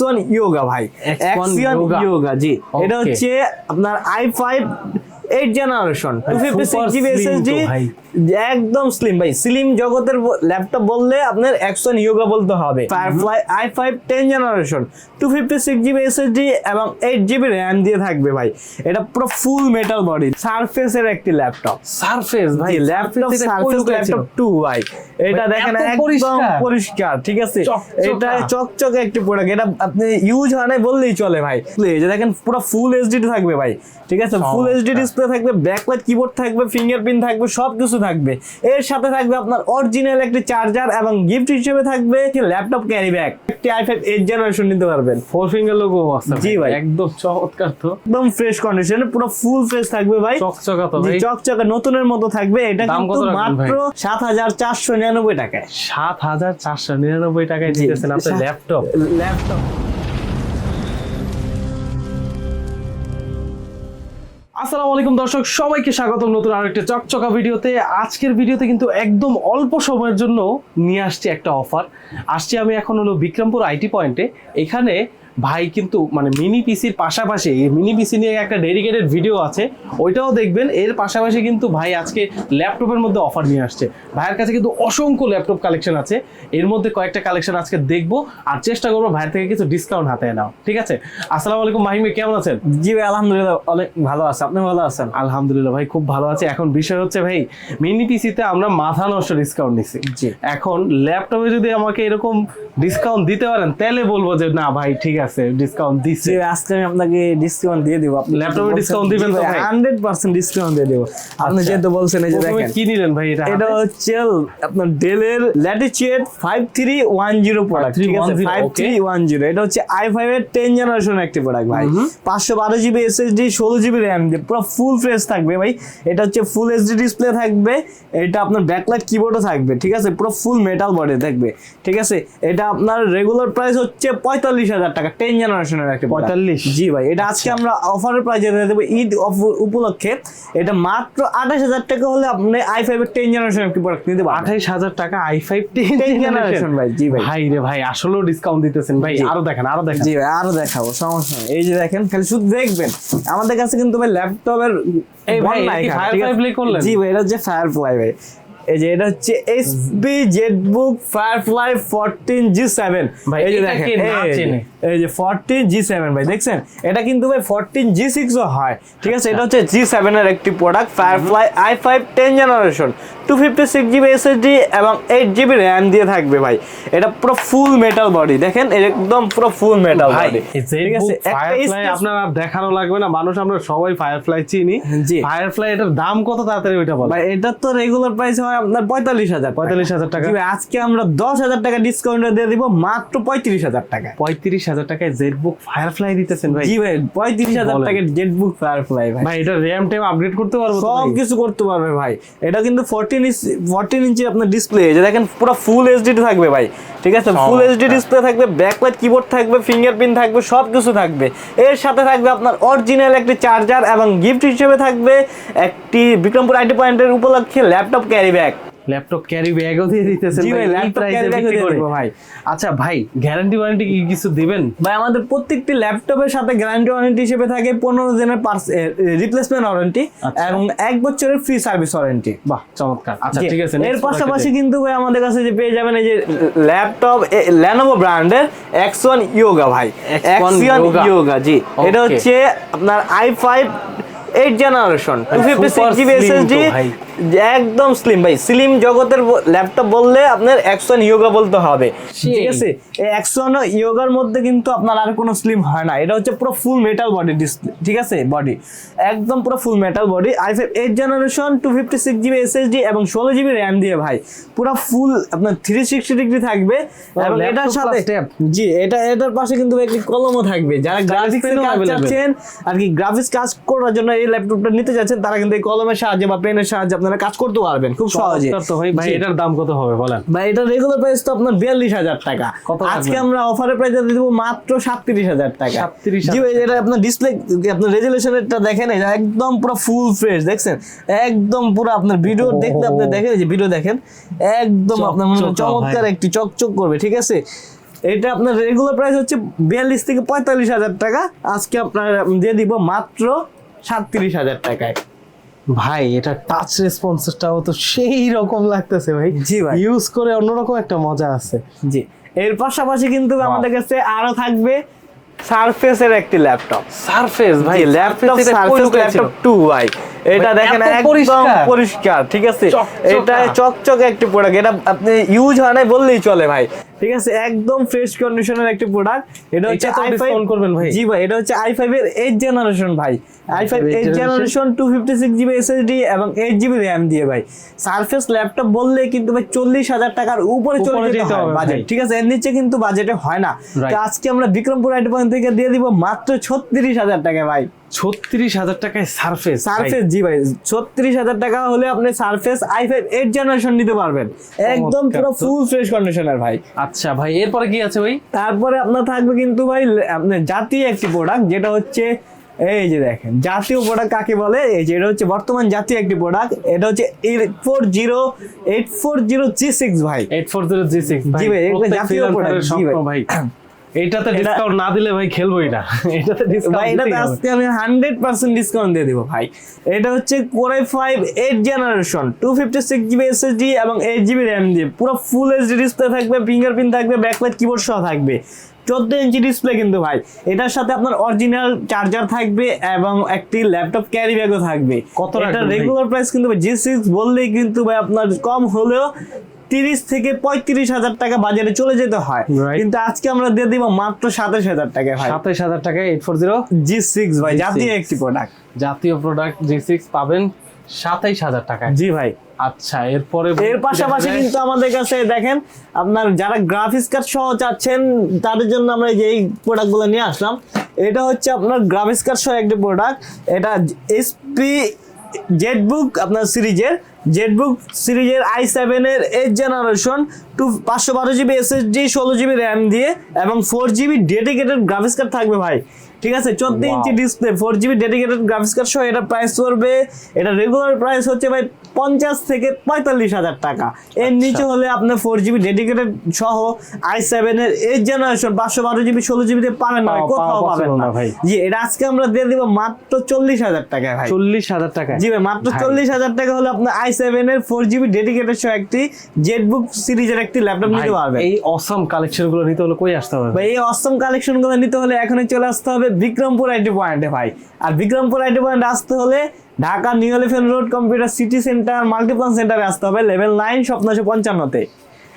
One Yoga ভাই X1 x Yoga। Yoga জি এটা হচ্ছে আপনার i five eight generation two fifty six GB SSD একদম স্লিম ভাই। স্লিম জগতের ল্যাপটপ বললে আপনার ওয়ান ইয়োগা বলতে হবে। Firefly i five ten generation two fifty six GB SSD এবং এইট জিবি র্যাম দিয়ে থাকবে ভাই। এটা পুরো ফুল মেটাল বডি সারফেসের একটি ল্যাপটপ সারফেস ভাই ল্যাপটপ সারফেস ল্যাপটপ 2 ভাই। এটা দেখেন একদম পরিষ্কার। পরিষ্কার ঠিক আছে? এটা চকচকে একটি প্রোডাক্ট এটা আপনি ইউজ হয় না বললেই চলে ভাই। যে দেখেন পুরো ফুল এইচডি থাকবে ভাই। ঠিক আছে? ফুল এইচডি ডিসপ্লে থাকবে ব্যাকলাইট কিবোর্ড থাকবে ফিঙ্গারপ্রিন্ট থাকবে সব কিছু থাকবে। এর সাথে থাকবে আপনার অরিজিনাল একটি চার্জার এবং গিফট হিসেবে থাকবে ল্যাপটপ ক্যারি ব্যাগ একটি i5 8 জেনারেশন নিতে পারবেন। ফোর ফিঙ্গার লোগো আছে জি ভাই। একদম চমৎকার তো। একদম ফ্রেশ কন্ডিশনে পুরো ফুল ফ্রেশ থাকবে ভাই। চকচকা তো ভাই। চকচকে নতুনের মতো থাকবে। এটা কিন্তু মাত্র? সাত হাজার চারশো নিরানব্বই টাকায়। সাত হাজার চারশো নিরানব্বই টাকায় দিতেছেন আপনার ল্যাপটপ ল্যাপটপ আসসালামু আলাইকুম দর্শক, সবাইকে স্বাগতম নতুন আরেকটা চকচকা ভিডিওতে। আজকের ভিডিওতে কিন্তু একদম অল্প সময়ের জন্য নিয়ে আসছি একটা অফার আসছি আমি এখন হলো বিক্রমপুর আইটি পয়েন্টে এখানে ভাই কিন্তু মানে মিনি পিসির পাশাপাশি মিনি পিসি নিয়ে একটা ডেডিকেটেড ভিডিও আছে ওইটাও দেখবেন। এর পাশাপাশি কিন্তু ভাই আজকে ল্যাপটপের মধ্যে অফার নিয়ে আসছে। ভাইয়ের কাছে কিন্তু অসংখ্য ল্যাপটপ কালেকশন আছে। এর মধ্যে কয়েকটা কালেকশন আজকে দেখব আর চেষ্টা করব ভাইয়ের থেকে কিছু ডিসকাউন্ট হাতে নাও ঠিক আছে? আসসালামু আলাইকুম মাহিমি কেমন আছেন? জি ভাই আলহামদুলিল্লাহ অনেক ভালো আছে। আপনি ভালো আছেন? আলহামদুলিল্লাহ ভাই খুব ভালো আছে। এখন বিষয় হচ্ছে ভাই মিনি পিসিতে আমরা মাথা নষ্ট ডিসকাউন্ট নিচ্ছি জি। এখন ল্যাপটপে যদি আমাকে এরকম ডিসকাউন্ট দিতে পারেন তাহলে বলব যে না ভাই ঠিক আছে। ডিসকাউন্ট দিচ্ছে আজকে আমি আপনাকে ডিসকাউন্ট দিয়ে দেবো। আপনি ল্যাপটপে discount দিবেন তো ভাই? ডিসকাউন্ট দিয়ে দেবো। আপনি আচ্ছা। যেহেতু বলছেন এই যে দেখেন কি নিলেন ভাই এটা? এটা হচ্ছে আপনার ল্যাটিচিউড প্রোডাক্ট ঠিক আছে? 5310 ফাইভ থ্রি ওয়ান জিরো এটা হচ্ছে এর জেনারেশন একটি প্রোডাক্ট ভাই। পাঁচশো বারো জিবি এসএসডি ষোলো জিবি র্যাম দিয়ে পুরো ফুল ফ্রেশ থাকবে ভাই। এটা হচ্ছে ফুল এইচডি ডিসপ্লে থাকবে এটা আপনার ব্যাকলাইট কিবোর্ডও থাকবে ঠিক আছে? পুরো ফুল মেটাল বডি থাকবে ঠিক আছে? এটা আপনার রেগুলার প্রাইস হচ্ছে পঁয়তাল্লিশ হাজার টাকা টেন জেনারেশনের একটা। 45? জি ভাই এটা আজকে আমরা অফারের প্রাইজে দেবো ঈদ উপলক্ষে। এটা মাত্র আঠাশ হাজার টাকা হলে আপনি আই ফাইভ এর টেন জেনারেশন একটি প্রোডাক্ট নিতে পারবেন। আঠাইশ হাজার টাকা আই ফাইভ টেন generation? ভাই, জি ভাই। ভাই রে ভাই আসলেও ডিসকাউন্ট দিতেছেন। ভাই আরও দেখেন আরও দেখেন। জি ভাই আরও দেখাবো সমস্যা নেই। এই যে দেখেন খালি শুধু দেখবেন। আমাদের কাছে কিন্তু ভাই ল্যাপটপের এই ভাই, কি Firefly করলেন? জি ভাই এটা হচ্ছে ফায়ারফ্লাই ভাই। এই যে এটা হচ্ছে SP Jetbook Firefly 14 G seven ভাই, এই যে দেখেন এই যে- চেনে? এই যে 14 জি সেভেন ভাই দেখছেন? এটা কিন্তু ভাই 14 জি সিক্স হয়। ঠিক আছে? এটা হচ্ছে জি সেভেন এর একটি product Firefly i five ten generation two fifty six GB SSD এবং এইট জিবি র্যাম দিয়ে থাকবে ভাই। এটা পুরো ফুল মেটাল বডি দেখেন? একদম পুরো ফুল মেটাল বডি ঠিক আছে? ফায়ারফ্লাই আপনার দেখানো লাগবে না মানুষ আমরা সবাই ফায়ারফ্লাই চিনি। ফায়ারফ্লাই এটার দাম কত তাড়াতাড়ি ওইটা বল ভাই এটার তো রেগুলার প্রাইস হয় আপনার পঁয়তাল্লিশ হাজার পঁয়তাল্লিশ হাজার টাকা। আজকে আমরা দশ হাজার টাকা ডিসকাউন্ট দিয়ে দিব মাত্র পঁয়ত্রিশ হাজার টাকা পঁয়ত্রিশ হাজার টাকায় জেড বুক ফায়ারফ্লাই দিতেছেন ভাই। জি ভাই পঁয়ত্রিশ হাজার টাকায় জেড বুক ফায়ারফ্লাই ভাই। ভাই এটা র্যাম টাইম আপডেট করতে পারব সব কিছু করতে পারবে ভাই। এটা কিন্তু ফোরটিন ফোরটিন ইঞ্চি আপনার ডিসপ্লে যে দেখেন পুরো ফুল এইচডি থাকবে ভাই। ঠিক আছে? ফুল এইচডি ডিসপ্লে থাকবে ব্যাকলাইট কিবোর্ড থাকবে ফিঙ্গারপ্রিন্ট থাকবে সব কিছু থাকবে। এর সাথে থাকবে আপনার অরিজিনাল একটি চার্জার এবং গিফট হিসেবে থাকবে একটি বিক্রমপুর আইটি পয়েন্টের উপলক্ষে laptop carry bag laptop carry ব্যাগও দিয়ে দিতেছেন জি ভাই, ভাই এই laptop প্রাইসে carry bag ও বিক্রি দিয়ে করে। ভাই। আচ্ছা ভাই গ্যারান্টি ওয়ারেন্টি কি কিছু দিবেন? ভাই আমাদের প্রত্যেকটি ল্যাপটপের সাথে গ্যারান্টি ওয়ারেন্টি হিসেবে থাকে পনেরো দিনের রিপ্লেসমেন্ট ওয়ারেন্টি আচ্ছা। এবং এক বছরের ফ্রি সার্ভিস ওয়ারেন্টি বাহ চমৎকার। আচ্ছা ঠিক আছে এর পাশাপাশি কিন্তু ভাই আমাদের কাছে যে পেয়ে যাবেন এই যে ল্যাপটপ ল্যানোভো ব্র্যান্ডের এক্স ওয়ান ইয়োগা ভাই। X1 Yoga। জি। এটা হচ্ছে আপনার i five eight generation two fifty Super six GB SSD. একদম স্লিম ভাই। স্লিম জগতের ল্যাপটপ বললে আপনার অ্যাকশন ইয়োগা বলতে হবে। ঠিক আছে? ওয়ান ইয়োগার মধ্যে কিন্তু আপনার আর কোনো স্লিম হয় না। এটা হচ্ছে পুরো ফুল মেটাল বডি ডিসপ্লে ঠিক আছে? বডি একদম পুরো full metal body I five eight generation two fifty six GB SSD এবং ষোলো জিবি র্যাম দিয়ে ভাই। পুরো ফুল আপনার থ্রি সিক্সটি ডিগ্রি থাকবে। এবং এটার সাথে। জি এটা এটার পাশে কিন্তু একটি কলমও থাকবে। যারা গ্রাফিক্স pen কাজ। চাচ্ছেন আর কি গ্রাফিক্স কাজ করার জন্য এই ল্যাপটপটা নিতে যাচ্ছেন তারা কিন্তু এই কলমের সাহায্যে বা পেনের সাহায্যে আপনারা কাজ করতে পারবেন খুব সহজে। তো ভাই ভাই এটার দাম কত হবে বলেন? ভাই এটা রেগুলার প্রাইস তো আপনার বিয়াল্লিশ হাজার টাকা। আজকে আমরা অফারের প্রাইস দিয়ে দেবো মাত্র সাতত্রিশ হাজার টাকা। 37,000 জি ভাই এটা আপনার ডিসপ্লে আপনার রেজুলেশনটা দেখেন এটা একদম পুরো ফুল ফ্রেশ দেখছেন? একদম পুরো আপনার ভিডিও দেখলে আপনি দেখেন এই যে ভিডিও দেখেন একদম আপনার মনে হয় চমৎকার একটি চকচক করবে ঠিক আছে? এটা আপনার রেগুলার প্রাইস হচ্ছে বিয়াল্লিশ থেকে পঁয়তাল্লিশ হাজার টাকা। আজকে আপনার দিয়ে দিব মাত্র সাতত্রিশ হাজার টাকায়। ভাই এটা টাচ রেসপন্সটাও তো সেই রকম লাগতেছে ভাই। জি ভাই। ইউজ করে অন্যরকম একটা মজা আছে। জি। এর পাশাপাশি কিন্তু আমাদের কাছে আরও থাকবে সারফেসের একটি ল্যাপটপ সারফেস ভাই ল্যাপটপ সারফেস ল্যাপটপ 2 ভাই। এটা দেখেন একদম পরিষ্কার। পরিষ্কার ঠিক আছে? এটা চকচকে একটি প্রোডাক্ট এটা আপনি ইউজ হয় না বললেই চলে ভাই। ঠিক আছে? একদম ফ্রেশ কন্ডিশনের একটি প্রোডাক্ট এটা হচ্ছে এটা তো i5 discount করবেন ভাই। জি ভাই এটা হচ্ছে i5 এর 8 জেনারেশন ভাই। i5 eighth 8 generation 256 GB SSD এবং 8 জিবি র‍্যাম দিয়ে ভাই। সারফেস ল্যাপটপ বললে কিন্তু ভাই 40000 টাকার উপরে চলে যেতে হবে বাজেট ঠিক আছে? এর নিচে কিন্তু বাজেটে হয় না। তো আজকে আমরা বিক্রমপুর আইটি পয়েন্ট থেকে দিয়ে দিব মাত্র 36000 টাকা ভাই। ছত্রিশ হাজার টাকায় সারফেস সারফেস জি ভাই ছত্রিশ হাজার টাকা হলে আপনি Surface I five eight generation নিতে পারবেন। একদম পুরো ফুল ফ্রেশ কন্ডিশনের ভাই। আচ্ছা ভাই এরপরে কি আছে ভাই? তারপরে আপনার থাকবে কিন্তু ভাই আপনার জাতীয় একটি প্রোডাক্ট যেটা হচ্ছে এই যে দেখেন জাতীয় প্রোডাক্ট কাকে বলে? এই যে এটা হচ্ছে বর্তমান জাতীয় একটি প্রোডাক্ট এটা হচ্ছে eight four zero eight four zero G six ভাই। Eight four zero G six G ভাই, জাতীয় জি ভাই। এইটাতে এটা- ডিসকাউন্ট না দিলে ভাই খেলবোই না। এটাতে ভাই ডিসকাউন্ট এটাতে আজকে আমি হান্ড্রেড পার্সেন্ট ডিসকাউন্ট দিয়ে দিব ভাই। এটা হচ্ছে core i five eight generation two fifty six GB SSD এবং এইট জিবি র্যাম দিয়ে। পুরো ফুল এইচডি ডিসপ্লে থাকবে ফিঙ্গারপ্রিন্ট থাকবে ব্যাকলাইট কিবোর্ড সহ থাকবে। চোদ্দ ইঞ্চি ডিসপ্লে কিন্তু ভাই। এটার সাথে আপনার অরিজিনাল চার্জার থাকবে এবং একটি ল্যাপটপ ক্যারি ব্যাগও থাকবে। কত এটা রেগুলার প্রাইস কিন্তু জি সিক্স বললেই কিন্তু ভাই আপনার কম হলেও তিরিশ থেকে পঁয়ত্রিশ হাজার টাকা বাজারে চলে যেতে হয়। কিন্তু আজকে আমরা দিয়ে দিব মাত্র সাতাশ হাজার টাকা ভাই। সাতাইশ হাজার টাকা eight four zero G six ভাই জাতীয় একটি প্রোডাক্ট জাতীয় প্রোডাক্ট জি সিক্স পাবেন সাতাইশ হাজার টাকা জি ভাই। আচ্ছা এরপরে এর পাশাপাশি কিন্তু আমাদের কাছে দেখেন আপনার যারা গ্রাফিক্স কার্ড সহ চাচ্ছেন তাদের জন্য আমরা যে এই প্রোডাক্টগুলো নিয়ে আসলাম। এটা হচ্ছে আপনার গ্রাফিক্স কার্ড সহ একটি প্রোডাক্ট এটা এসপি জেটবুক আপনার সিরিজের জেটবুক সিরিজের আই সেভেনের এইট জেনারেশন টু পাঁচশো বারো জিবি এসএসডি ষোলো জিবি র্যাম দিয়ে এবং four GB dedicated graphics card থাকবে ভাই। ঠিক আছে? চোদ্দ inch display four GB dedicated graphics card সহ এটা প্রাইস করবে এটা রেগুলার প্রাইস হচ্ছে ভাই পঞ্চাশ থেকে পঁয়তাল্লিশ হাজার টাকা। এর নিচে হলে আপনার ফোর জিবি ডেডিকেটেড সহ আই সেভেন এর এইট জেনারেশন পাঁচশো বারো জিবি ষোলো জিবি দিয়ে পাবেন না ভাই, কোথাও পাবেন না। ভাই। জি এটা আজকে আমরা দিয়ে দিব মাত্র চল্লিশ হাজার টাকায় ভাই। চল্লিশ হাজার টাকা জি ভাই মাত্র চল্লিশ হাজার টাকা হলে আপনার আই সেভেন এর ফোর জিবি ডেডিকেটেড সহ একটি জেটবুক সিরিজের একটি ল্যাপটপ নিতে ভাই, পারবেন। এই অসম কালেকশনগুলো নিতে হলে কই আসতে হবে? ভাই এই অসম কালেকশনগুলো নিতে হলে এখনই চলে আসতে হবে বিক্রমপুর আইটি পয়েন্টে ভাই। আর বিক্রমপুর আইটি পয়েন্টে আসতে হলে Dhaka New Elephant Road Computer City Centre Multiplan সেন্টারে আসতে হবে লেভেল নাইন স্বপ্নশো পঞ্চান্নতে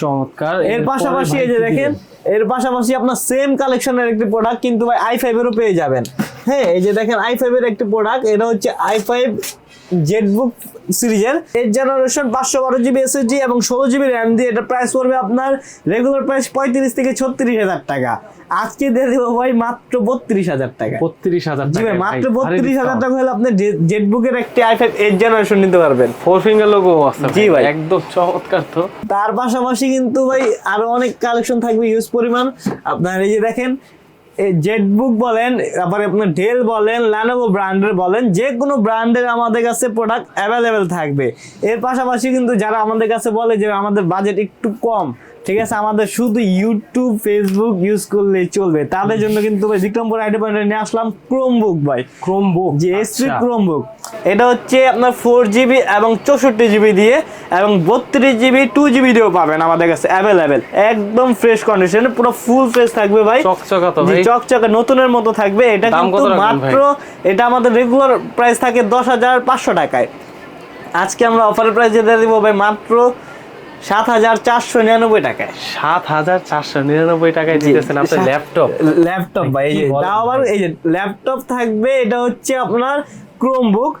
চমৎকার এর পাশাপাশি এই যে দেখেন এর পাশাপাশি আপনার সেম কালেকশনের একটি প্রোডাক্ট কিন্তু ভাই আই ফাইভেরও পেয়ে যাবেন। হ্যাঁ এই যে দেখেন আই ফাইভের একটি প্রোডাক্ট এটা হচ্ছে আই ফাইভ জেটবুক সিরিজের এইট জেনারেশন পাঁচশো বারো জিবি এসএসডি এবং ষোলো জিবি র্যাম দিয়ে এটা প্রাইস পড়বে আপনার রেগুলার প্রাইস পঁয়ত্রিশ থেকে ছত্রিশ হাজার টাকা। আজকে দিয়ে দেবো ভাই মাত্র বত্রিশ হাজার টাকা। বত্রিশ হাজার জি ভাই মাত্র বত্রিশ হাজার টাকা হলে আপনি জেটবুকের একটি আই ফাইভ এইট জেনারেশন নিতে পারবেন। ফোর ফিঙ্গার লোগো আছে জি ভাই। একদম চমৎকার তো। তার পাশাপাশি কিন্তু ভাই আরও অনেক কালেকশন থাকবে ইউজ পরিমাণ। আপনার এই যে দেখেন জেটবুক বলেন, তারপরে আপনার ডেল বলেন ল্যানোভো ব্র্যান্ডের বলেন যে কোনো ব্র্যান্ডের আমাদের কাছে প্রোডাক্ট অ্যাভেলেবেল থাকবে। এর পাশাপাশি কিন্তু যারা আমাদের কাছে বলে যে আমাদের বাজেট একটু কম ঠিক আছে? আমাদের শুধু ইউটিউব ফেসবুক ইউজ করলেই চলবে। তাদের জন্য কিন্তু ভাই বিক্রমপুর আইডি পয়েন্টে নিয়ে আসলাম ক্রোমবুক ভাই। ক্রোম বুক যে এসপি ক্রোমবুক এটা হচ্ছে আপনার ফোর জিবি এবং চৌষট্টি জিবি দিয়ে এবং বত্রিশ জিবি টু জিবি দিয়েও পাবেন আমাদের কাছে অ্যাভেলেবেল একদম ফ্রেশ কন্ডিশনে পুরো ফুল ফ্রেশ থাকবে ভাই। চকচকা নতুনের মতো থাকবে। এটা কিন্তু মাত্র এটা আমাদের রেগুলার প্রাইস থাকে দশ হাজার পাঁচশো টাকায়। আজকে আমরা অফারের প্রাইস দিয়ে দিব ভাই মাত্র সাত হাজার চারশো নিরানব্বই টাকায়। সাত হাজার চারশো নিরানব্বই টাকায় দিতেছেন আপনার ল্যাপটপ। ল্যাপটপ ভাই এই যে তাও আবার এই যে ল্যাপটপ থাকবে এটা হচ্ছে আপনার ক্রোমবুক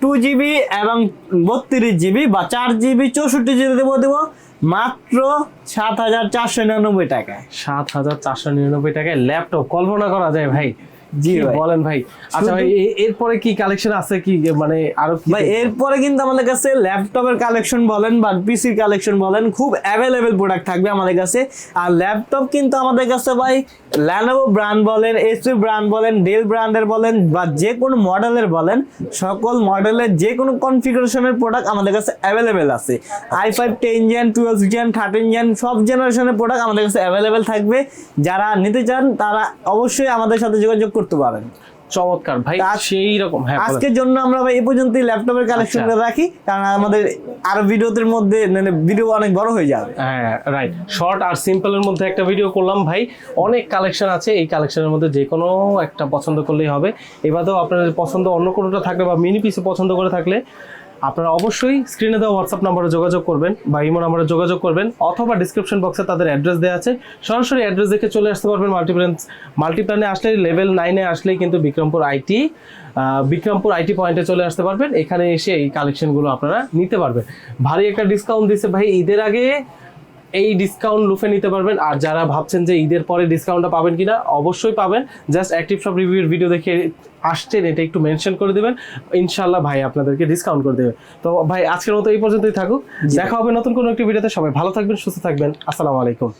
টু জিবি এবং বত্রিশ জিবি বা চার জিবি চৌষট্টি জিবি দেবো দেবো মাত্র সাত হাজার চারশো নিরানব্বই টাকায়। সাত হাজার চারশো নিরানব্বই টাকায় ল্যাপটপ। কল্পনা করা যায় ভাই জি। বলেন ভাই? আচ্ছা ভাই এরপরে কি কালেকশন আছে কি মানে আরও ভাই এরপরে কিন্তু আমাদের কাছে ল্যাপটপের কালেকশন বলেন বা পিসির কালেকশন বলেন খুব অ্যাভেলেবেল প্রোডাক্ট থাকবে আমাদের কাছে। আর ল্যাপটপ কিন্তু আমাদের কাছে ভাই ল্যানোভো ব্র্যান্ড বলেন এসপি ব্র্যান্ড বলেন ডেল ব্র্যান্ডের বলেন বা যে কোনো মডেলের বলেন সকল মডেলের যে কোনো কনফিগারেশনের প্রোডাক্ট আমাদের কাছে অ্যাভেলেবেল আছে। I five ten gen twelve gen thirteen gen সব জেনারেশনের প্রোডাক্ট আমাদের কাছে অ্যাভেলেবেল থাকবে। যারা নিতে চান তারা অবশ্যই আমাদের সাথে যোগাযোগ করতে পারেন। চমৎকার ভাই সেই রকম হ্যাঁ আজকের জন্য আমরা ভাই এই পর্যন্তই ল্যাপটপের কালেকশন আচ্ছা। রাখি কারণ আমাদের আরও ভিডিওদের মধ্যে মানে ভিডিও অনেক বড় হয়ে যাবে। হ্যাঁ রাইট শর্ট আর সিম্পলের মধ্যে একটা ভিডিও করলাম ভাই। অনেক কালেকশন আছে এই কালেকশনের মধ্যে যে কোনো একটা পছন্দ করলেই হবে। এবারেও আপনাদের পছন্দ অন্য কোনোটা থাকলে বা মিনি পিসে পছন্দ করে থাকলে আপনারা অবশ্যই স্ক্রিনে দেওয়া হোয়াটসঅ্যাপ নাম্বারে যোগাযোগ করবেন বা ইমো নাম্বারে যোগাযোগ করবেন অথবা ডিসক্রিপশন বক্সে তাদের অ্যাড্রেস দেওয়া আছে। সরাসরি অ্যাড্রেস দেখে চলে আসতে পারবেন মাল্টিপ্ল্যান মাল্টিপ্ল্যানে আসলে লেভেল নাইনে আসলেই কিন্তু বিক্রমপুর আইটি বিক্রমপুর আইটি পয়েন্টে চলে আসতে পারবেন। এখানে এসে এই কালেকশনগুলো আপনারা নিতে পারবেন। ভারী একটা ডিসকাউন্ট দিচ্ছে ভাই। ঈদের আগে এই ডিসকাউন্ট লুফে নিতে পারবেন। আর যারা ভাবছেন যে ঈদের পরে ডিসকাউন্টটা পাবেন কিনা অবশ্যই পাবেন। জাস্ট অ্যাক্টিভ সব রিভিউর ভিডিও দেখে আসছেন এটা একটু মেনশন করে দেবেন। ইনশাল্লাহ ভাই আপনাদেরকে ডিসকাউন্ট করে দেবে। তো ভাই আজকের মতো এই পর্যন্তই থাকুক। দেখা হবে নতুন কোনো একটি ভিডিওতে সবাই ভালো থাকবেন সুস্থ থাকবেন। আসসালামু আলাইকুম।